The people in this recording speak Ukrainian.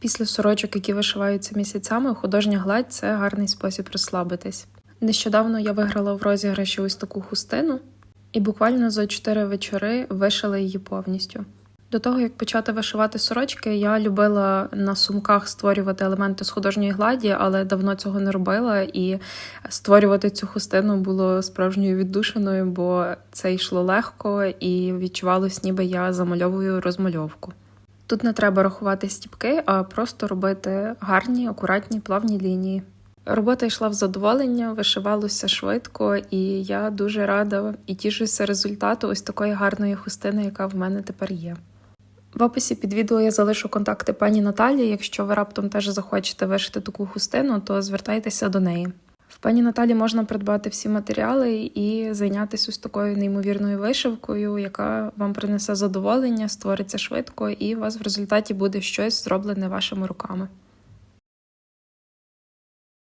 Після сорочок, які вишиваються місяцями, художня гладь це гарний спосіб розслабитись. Нещодавно я виграла в розіграші ось таку хустину, і буквально за 4 вечори вишила її повністю. До того як почати вишивати сорочки, я любила на сумках створювати елементи з художньої гладі, але давно цього не робила. І створювати цю хустину було справжньою віддушиною, бо це йшло легко і відчувалось, ніби я замальовую розмальовку. Тут не треба рахувати стіпки, а просто робити гарні, акуратні, плавні лінії. Робота йшла в задоволення, вишивалося швидко, і я дуже рада і тішуся результату ось такої гарної хустини, яка в мене тепер є. В описі під відео я залишу контакти пані Наталі. Якщо ви раптом теж захочете вишити таку хустину, то звертайтеся до неї. В пані Наталі можна придбати всі матеріали і зайнятися ось такою неймовірною вишивкою, яка вам принесе задоволення, створиться швидко, і у вас в результаті буде щось зроблене вашими руками.